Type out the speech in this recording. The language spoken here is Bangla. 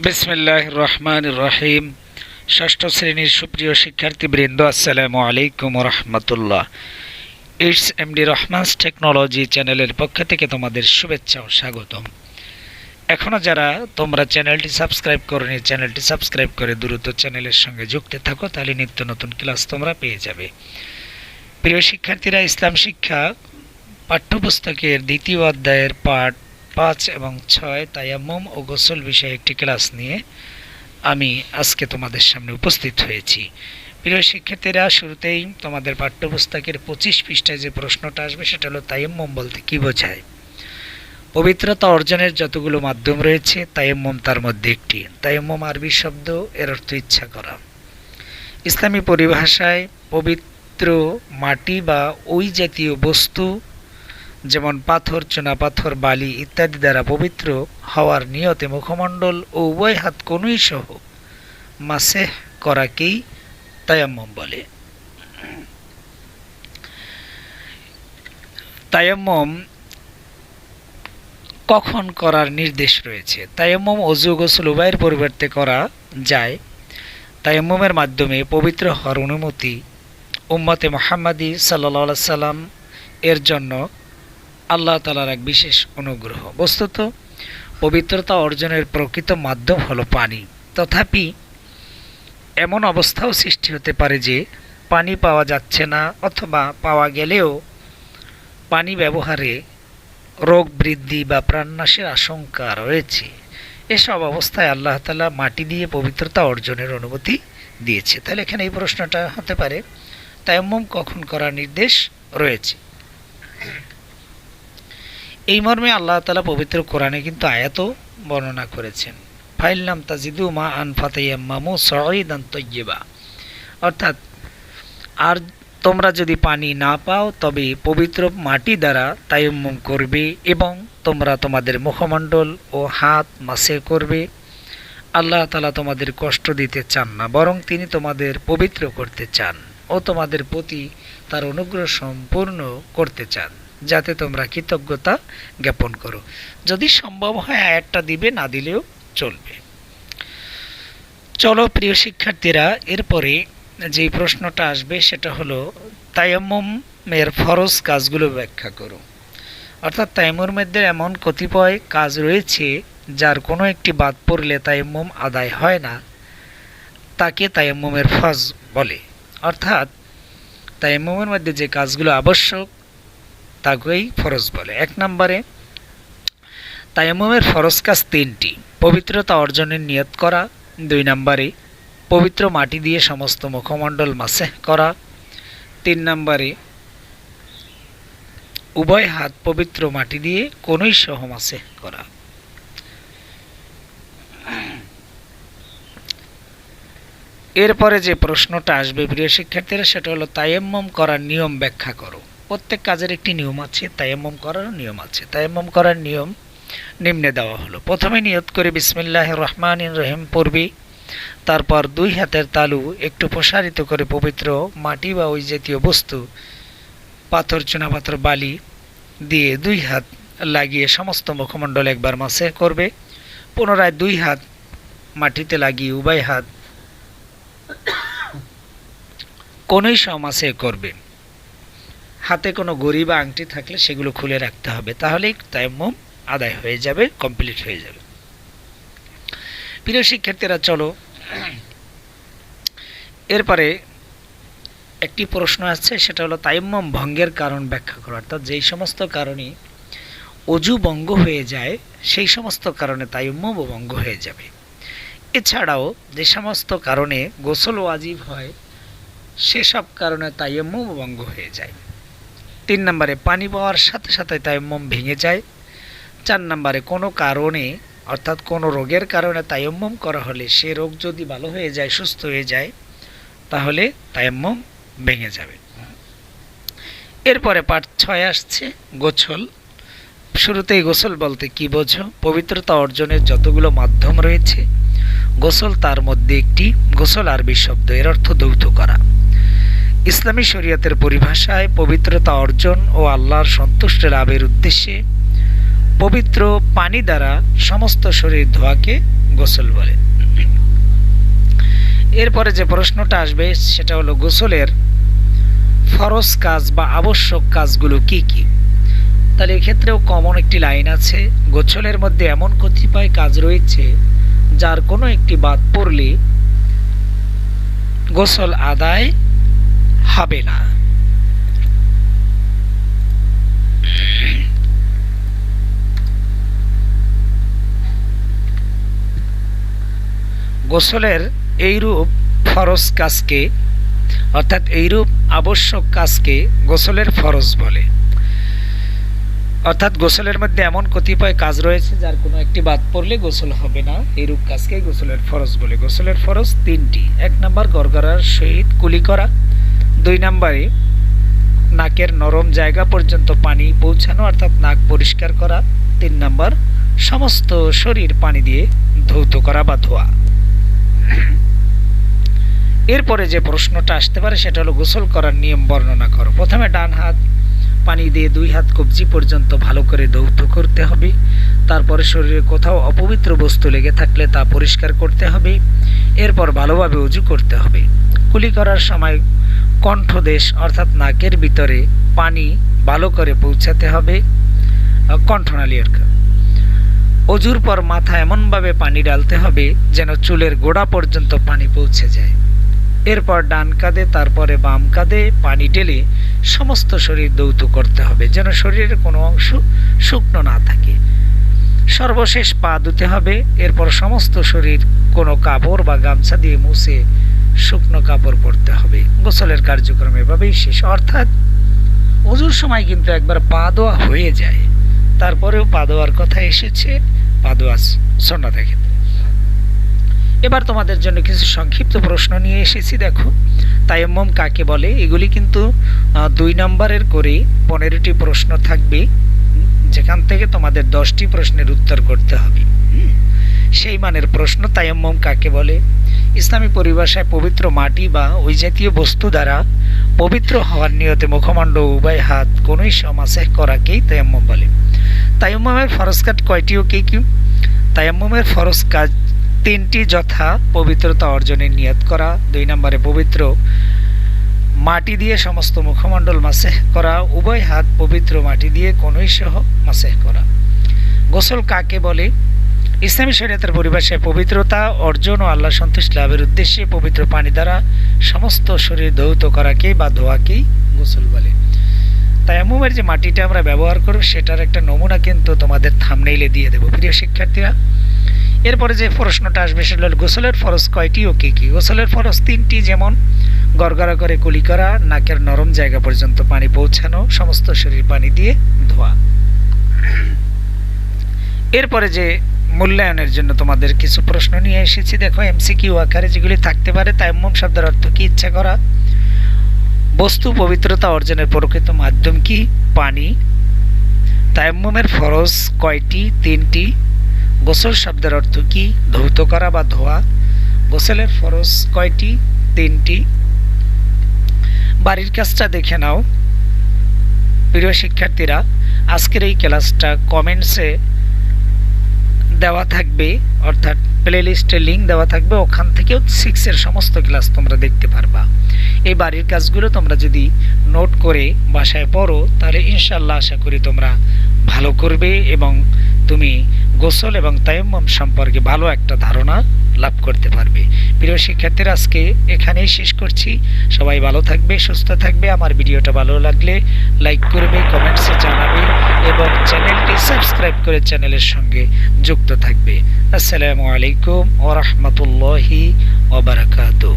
বিসমিল্লাহ রহমান রহিম ষষ্ঠ শ্রেণির সুপ্রিয় শিক্ষার্থীবৃন্দ, আসসালামু আলাইকুম রহমতুল্লাহ ইটস এমডি রহমানস টেকনোলজি চ্যানেলের পক্ষ থেকে তোমাদের শুভেচ্ছা ও স্বাগতম। এখনও যারা তোমরা চ্যানেলটি সাবস্ক্রাইব করনি, চ্যানেলটি সাবস্ক্রাইব করে দ্রুত চ্যানেলের সঙ্গে যুক্ত থাকো, তাহলে নিত্য নতুন ক্লাস তোমরা পেয়ে যাবে। প্রিয় শিক্ষার্থীরা, ইসলাম শিক্ষা পাঠ্যপুস্তকের দ্বিতীয় অধ্যায়ের পাঠ পাঁচ এবং ছয় তায়াম্মুম ও গোসল বিষয়ে একটি ক্লাস নিয়ে আমি আজকে তোমাদের সামনে উপস্থিত হয়েছি। প্রিয় শিক্ষার্থীরা, শুরুতেই তোমাদের পাঠ্যপুস্তকের পঁচিশ পৃষ্ঠায় যে প্রশ্নটা আসবে সেটা হলো, তায়াম্মুম বলতে কী বোঝায়? পবিত্রতা অর্জনের যতগুলো মাধ্যম রয়েছে, তায়াম্মুম তার মধ্যে একটি। তায়াম্মুম আরবি শব্দ, এর অর্থ ইচ্ছা করা। ইসলামী পরিভাষায় পবিত্র মাটি বা ওই জাতীয় বস্তু যেমন পাথর চুনাপাথর বালি ইত্যাদি দ্বারা পবিত্র হওয়ার নিয়তে মুখমণ্ডল ও উভয় হাত কোনোই সহ মাসেহ করাকেই তায়াম্মম বলে। তায়াম্মম কখন করার নির্দেশ রয়েছে? তায়াম্মম অজু গোসল উভয়ের পরিবর্তে করা যায়। তায়াম্মমের মাধ্যমে পবিত্র হওয়ার অনুমতি উম্মতে মোহাম্মদী সাল্লা সাল্লাম এর জন্য আল্লাহ তালার এক বিশেষ অনুগ্রহ। বস্তুত, পবিত্রতা অর্জনের প্রকৃত মাধ্যম হলো পানি। তথাপি এমন অবস্থাও সৃষ্টি হতে পারে যে পানি পাওয়া যাচ্ছে না অথবা পাওয়া গেলেও পানি ব্যবহারে রোগ বৃদ্ধি বা প্রাণনাশের আশঙ্কা রয়েছে। এসব অবস্থায় আল্লাহ তালা মাটি দিয়ে পবিত্রতা অর্জনের অনুমতি দিয়েছে। তাহলে এখানে এই প্রশ্নটা হতে পারে, তায়াম্মম কখন করার নির্দেশ রয়েছে? এই মর্মে আল্লাহ তালা পবিত্র কোরআনে কিন্তু আয়াতও বর্ণনা করেছেন। ফাইল্লাম তাজিদু মা আন আনফাতাইয়াম্মামু সঈদান তৈবা অর্থাৎ, আর তোমরা যদি পানি না পাও, তবে পবিত্র মাটি দ্বারা তায়ম্মম করবে এবং তোমরা তোমাদের মুখমণ্ডল ও হাত মাসে করবে। আল্লাহ তালা তোমাদের কষ্ট দিতে চান না, বরং তিনি তোমাদের পবিত্র করতে চান ও তোমাদের প্রতি তার অনুগ্রহ সম্পূর্ণ করতে চান। যাতে তোমরা কৃতজ্ঞতা জ্ঞাপন করো। যদি সম্ভব হয় আয়াতটা দিবে, না দিলেও চলবে। চলো প্রিয় শিক্ষার্থীরা, এরপরে যে প্রশ্নটা আসবে সেটা হলো তায়াম্মমের ফরজ কাজগুলো ব্যাখ্যা করো। অর্থাৎ তাইমুর মধ্যে এমন কতিপয় কাজ রয়েছে, যার কোনো একটি বাদ পড়লে তায়াম্মম আদায় হয় না, তাকে তায়াম্মমের ফজ বলে। অর্থাৎ তায়াম্মমের মধ্যে যে কাজগুলো আবশ্যক তাকেই ফরজ বলে। এক নম্বরে, তায়াম্মমের ফরজ কাজ তিনটি, পবিত্রতা অর্জনের নিয়ত করা। দুই নম্বরে, পবিত্র মাটি দিয়ে সমস্ত মুখমণ্ডল মাসেহ করা। তিন নম্বরে, উভয় হাত পবিত্র মাটি দিয়ে কোনোই সহ মাসেহ করা। এরপরে যে প্রশ্নটা আসবে প্রিয় শিক্ষার্থীরা, সেটা হলো তায়াম্মম করার নিয়ম ব্যাখ্যা করো। প্রত্যেক কাজের একটি নিয়ম আছে, তায়াম্মম করারও নিয়ম আছে। তায়াম্মম করার নিয়ম নিম্নে দেওয়া হলো। প্রথমে নিয়ত করে বিসমিল্লাহ রহমান রহিম পড়বি, তারপর দুই হাতের তালু একটু প্রসারিত করে পবিত্র মাটি বা ওই জাতীয় বস্তু, পাথর, চুনাপাথর, বালি দিয়ে দুই হাত লাগিয়ে সমস্ত মুখমণ্ডল একবার মাসে করবে। পুনরায় দুই হাত মাটিতে লাগিয়ে উভয় হাত কোনোই সমাসে করবে। হাতে কোনো গড়ি বা আংটি থাকলে সেগুলো খুলে রাখতে হবে, তাহলেই তায়াম্মম আদায় হয়ে যাবে কমপ্লিট হয়ে যাবে। প্রিয় শিক্ষার্থীরা, চলো। এরপরে একটি প্রশ্ন আছে, সেটা হলো তাইম্মম ভঙ্গের কারণ ব্যাখ্যা করা। অর্থাৎ যেই সমস্ত কারণে অজু ভঙ্গ হয়ে যায়, সেই সমস্ত কারণে তাইম্মম ভঙ্গ হয়ে যাবে। এছাড়াও যে সমস্ত কারণে গোসল ওয়াজিব হয়, সেসব কারণে তাইম্মম ভঙ্গ হয়ে যায়। তিন নম্বরে পানি পাওয়ার সাথে সাথে তাইম্মম ভেঙে যায়। চার নম্বরে কোনো কারণে, অর্থাৎ কোনো রোগের কারণে তায়াম্মম করা হলে সে রোগ যদি ভালো হয়ে যায়, সুস্থ হয়ে যায়, তাহলে তায়াম্মম ভেঙে যাবে। এরপরে পাঠ ছয় আসছে, গোছল। শুরুতেই গোসল বলতে কি বোঝো? পবিত্রতা অর্জনের যতগুলো মাধ্যম রয়েছে গোসল তার মধ্যে একটি গোসল আরবি শব্দ, এর অর্থ দৌত করা। ইসলামী শরীয়তের পরিভাষায় পবিত্রতা অর্জন ও আল্লাহর সন্তুষ্ট লাভের উদ্দেশ্যে পবিত্র পানি দ্বারা সমস্ত শরীর ধোয়াকে গোসল বলে। এরপরে যে প্রশ্নটা আসবে, সেটা হলো গোসলের ফরজ কাজ বা আবশ্যক কাজগুলো কি কি? তাহলে এক্ষেত্রেও কমন একটি লাইন আছে, গোসলের মধ্যে এমন কতিপয় কাজ রয়েছে যার কোনো একটি বাদ পড়লে গোসল আদায় হবে না। গোসলের এইরূপ ফরজ কাজকে, অর্থাৎ এইরূপ আবশ্যক কাজকে গোসলের ফরজ বলে। অর্থাৎ গোসলের মধ্যে এমন কতিপয় কাজ রয়েছে যার কোনো একটি বাদ পড়লে গোসল হবে না। এইরূপ কাজকেই গোসলের ফরজ বলে। গোসলের ফরজ তিনটি। এক নম্বর গড়গড়ার সহিত কুলি করা। দুই নম্বরে নাকের নরম জায়গা পর্যন্ত পানি পৌঁছানো, অর্থাৎ নাক পরিষ্কার করা। তিন নম্বর, সমস্ত শরীর পানি দিয়ে ধৌত করা বা ধোয়া। এরপরে যে প্রশ্নটা আসতে পারে, সেটা হলো গোসল করার নিয়ম বর্ণনা করো। প্রথমে ডান হাত পানি দিয়ে দুই হাত কবজি পর্যন্ত ভালো করে দৌত করতে হবে। তারপরে শরীরে কোথাও অপবিত্র বস্তু লেগে থাকলে তা পরিষ্কার করতে হবে। এরপর ভালোভাবে উজু করতে হবে। কুলি করার সময় কণ্ঠদেশ অর্থাৎ নাকের ভিতরে পানি ভালো করে পৌঁছাতে হবে। কণ্ঠনালী আর কি। অজুর পর মাথা এমনভাবে পানি ডালতে হবে যেন চুলের গোড়া পর্যন্ত পানি পৌঁছে যায়। এরপর ডান কাঁধে, তারপরে বাম কাঁধে পানি ঢেলে সমস্ত শরীর দৌত করতে হবে যেন শরীরের কোনো অংশ শুকনো না থাকে। সর্বশেষ পা ধুতে হবে, এরপর সমস্ত শরীর কোনো কাপড় বা গামছা দিয়ে মুছে শুকনো কাপড় পরতে হবে। গোসলের কার্যক্রম এভাবেই শেষ। অর্থাৎ অজুর সময় কিন্তু একবার পা দোয়া হয়ে যায়। তারপরেও পা দোয়ার কথা এসেছে। পা ধোয়া সন্ন্যতের ক্ষেত্রে। এবার তোমাদের জন্য কিছু সংক্ষিপ্ত প্রশ্ন নিয়ে এসেছি, দেখো। তায়াম্মম কাকে বলে? এগুলি কিন্তু দুই নম্বরের করে পনেরোটি প্রশ্ন থাকবে। যেখান থেকে তোমাদের দশটি প্রশ্নের উত্তর করতে হবে। সেই মানের প্রশ্ন তায়াম্মম কাকে বলে? ইসলামী পরিভাষায় পবিত্র মাটি বা ওই জাতীয় বস্তু দ্বারা পবিত্র হওয়ার নিয়তে মুখমণ্ড, উভয় হাত, কোনোই সমাসে করাকেই তায়াম্মম বলে। তায়াম্মমের ফরজ কাজ কয়টি ও কি কি? তায়াম্মমের ফরজ কাজ তিনটি যথা পবিত্রতা অর্জনের নিয়ত করা। দুই নম্বরে পবিত্র মাটি দিয়ে সমস্ত মুখমণ্ডল মাসেহ করা। উভয় হাত পবিত্র মাটি দিয়ে কোনোই সহ মাসেহ করা। গোসল কাকে বলে? ইসলামী শরীয়তের পরিভাষায় পবিত্রতা অর্জন ও আল্লাহ সন্তুষ্ট লাভের উদ্দেশ্যে পবিত্র পানি দ্বারা সমস্ত শরীর ধৌত করাকেই বা ধোয়াকেই গোসল বলে। তাই এমুমের যে মাটিটা আমরা ব্যবহার করব, সেটার একটা নমুনা কিন্তু তোমাদের থামনেইলে দিয়ে দেবো। প্রিয় শিক্ষার্থীরা, এরপরে যে প্রশ্নটা আসবে, সেটা হল, গোসলের ফরজ কয়টি ও কী কী? গোসলের ফরজ তিনটি, যেমন গড়গড়া করে কুলি করা, নাকের নরম জায়গা পর্যন্ত পানি পৌঁছানো, সমস্ত শরীর পানি দিয়ে ধোয়া। এরপরে যে মূল্যায়নের জন্য তোমাদের কিছু প্রশ্ন নিয়ে এসেছি। দেখো এমসিকিউ আকারে যেগুলি থাকতে পারে তাইম্মম শব্দের অর্থ কি? ইচ্ছা করা। বস্তু পবিত্রতা অর্জনের প্রকৃত মাধ্যম কি? পানি। তায়াম্মুমের ফরজ কয়টি? তিনটি। গোসল শব্দের অর্থ কি? ধৌত করা বা ধোয়া। গোসলের ফরজ কয়টি? তিনটি। বাড়ির কাজটা দেখে নাও। প্রিয় শিক্ষার্থীরা, আজকের এই ক্লাসটা কমেন্টসে দেওয়া থাকবে, অর্থাৎ প্লে লিস্টে লিঙ্ক দেওয়া থাকবে, ওখান থেকেও সিক্সের সমস্ত ক্লাস তোমরা দেখতে পারবা। এই বাড়ির কাজগুলো তোমরা যদি নোট করে বাসায় পড়ো, তাহলে ইনশাল্লাহ আশা করি তোমরা ভালো করবে এবং তুমি গোসল এবং তায়াম্মম সম্পর্কে ভালো একটা ধারণা লাভ করতে পারবে। প্রিয় শিক্ষার্থীরা, আজকে এখানেই শেষ করছি। সবাই ভালো থাকবে, সুস্থ থাকবে। আমার ভিডিওটা ভালো লাগলে লাইক করবে কমেন্টসে জানাবে এবং চ্যানেলটি সাবস্ক্রাইব করে চ্যানেলের সঙ্গে যুক্ত থাকবে। আসসালামু আলাইকুম ওরহমতুল্লাহি ওবরাকাতুহ